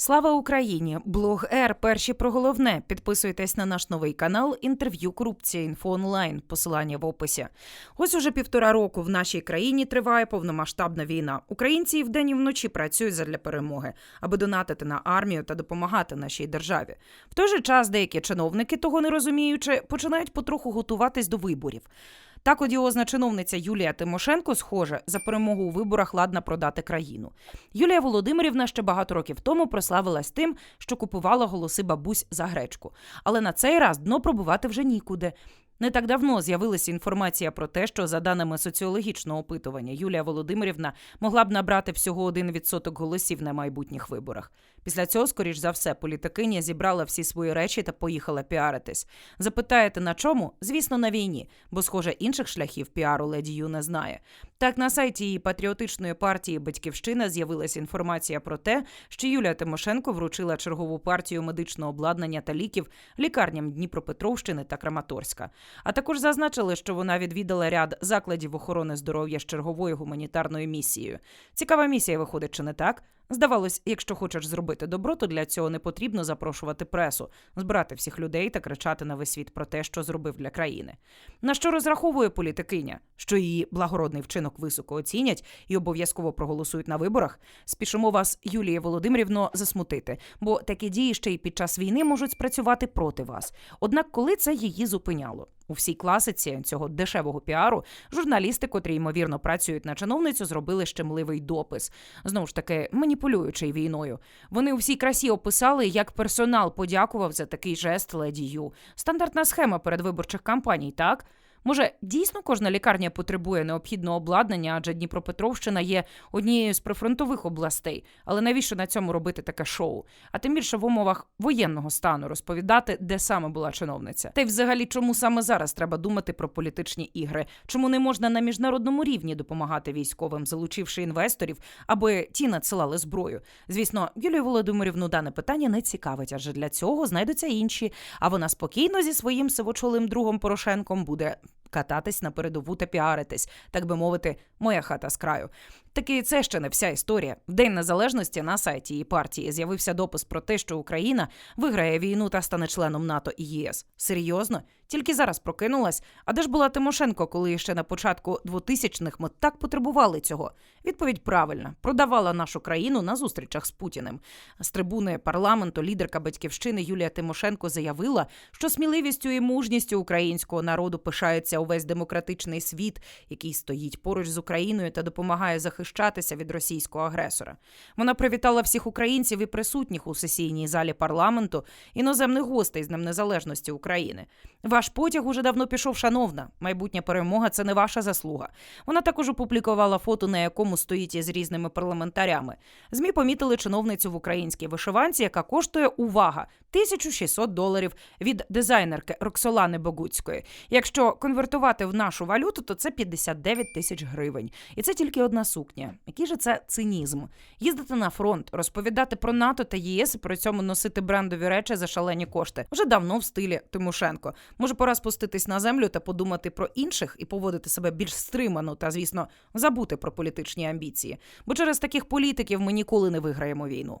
Слава Україні! Блог Р. Перші про головне. Підписуйтесь на наш новий канал інтерв'ю Корупція інфо онлайн. Посилання в описі. Ось уже півтора року в нашій країні триває повномасштабна війна. Українці і вдень і вночі працюють задля перемоги, аби донатити на армію та допомагати нашій державі. В той же час деякі чиновники, того не розуміючи, починають потроху готуватись до виборів. Так одіозна чиновниця Юлія Тимошенко, схоже, за перемогу у виборах ладна продати країну. Юлія Володимирівна ще багато років тому прославилась тим, що купувала голоси бабусь за гречку. Але на цей раз дно пробувати вже нікуди. Не так давно з'явилася інформація про те, що за даними соціологічного опитування Юлія Володимирівна могла б набрати всього 1% голосів на майбутніх виборах. Після цього, скоріш за все, політикиня зібрала всі свої речі та поїхала піаритись. Запитаєте на чому? Звісно, на війні, бо, схоже, інших шляхів піару леді Ю не знає. Так, на сайті її патріотичної партії Батьківщина з'явилася інформація про те, що Юлія Тимошенко вручила чергову партію медичного обладнання та ліків лікарням Дніпропетровщини та Краматорська. А також зазначили, що вона відвідала ряд закладів охорони здоров'я з черговою гуманітарною місією. Цікава місія виходить, чи не так? Здавалось, якщо хочеш зробити добро, то для цього не потрібно запрошувати пресу, збирати всіх людей та кричати на весь світ про те, що зробив для країни. На що розраховує політикиня? Що її благородний вчинок високо оцінять і обов'язково проголосують на виборах? Спішимо вас, Юлія Володимирівно, засмутити, бо такі дії ще й під час війни можуть спрацювати проти вас. Однак, коли це її зупиняло? У всій класиці цього дешевого піару журналісти, котрі ймовірно працюють на чиновницю, зробили щемливий допис. Знову ж таки, маніпулюючи війною. Вони у всій красі описали, як персонал подякував за такий жест леді Стандартна схема передвиборчих кампаній, так? Може, дійсно кожна лікарня потребує необхідного обладнання, адже Дніпропетровщина є однією з прифронтових областей. Але навіщо на цьому робити таке шоу? А тим більше в умовах воєнного стану розповідати, де саме була чиновниця. Та й взагалі, чому саме зараз треба думати про політичні ігри? Чому не можна на міжнародному рівні допомагати військовим, залучивши інвесторів, аби ті надсилали зброю? Звісно, Юлію Володимирівну дане питання не цікавить, адже для цього знайдуться інші. А вона спокійно зі своїм сивочолим другом Порошенком буде кататись на передову та піаритись, так би мовити, моя хата з краю. Таки це ще не вся історія. В День Незалежності на сайті її партії з'явився допис про те, що Україна виграє війну та стане членом НАТО і ЄС. Серйозно? Тільки зараз прокинулась. А де ж була Тимошенко, коли ще на початку 2000-х ми так потребували цього? Відповідь правильна: продавала нашу країну на зустрічах з Путіним. З трибуни парламенту лідерка батьківщини Юлія Тимошенко заявила, що сміливістю і мужністю українського народу пишається увесь демократичний світ, який стоїть поруч з Україною та допомагає захищатися від російського агресора. Вона привітала всіх українців і присутніх у сесійній залі парламенту іноземних гостей з Днем Незалежності України. Ваш потяг уже давно пішов, шановна. Майбутня перемога це не ваша заслуга. Вона також опублікувала фото, на якому стоїть із різними парламентарями. Змі помітили чиновницю в українській вишиванці, яка коштує увага 1600 доларів від дизайнерки Роксолани Богуцької. Якщо конвертувати в нашу валюту, то це 59 тисяч гривень. І це тільки одна сукня. Який же це цинізм? Їздити на фронт, розповідати про НАТО та ЄС і при цьому носити брендові речі за шалені кошти. Вже давно в стилі Тимошенко. Може, пора спуститись на землю та подумати про інших і поводити себе більш стримано та, звісно, забути про політичні амбіції. Бо через таких політиків ми ніколи не виграємо війну.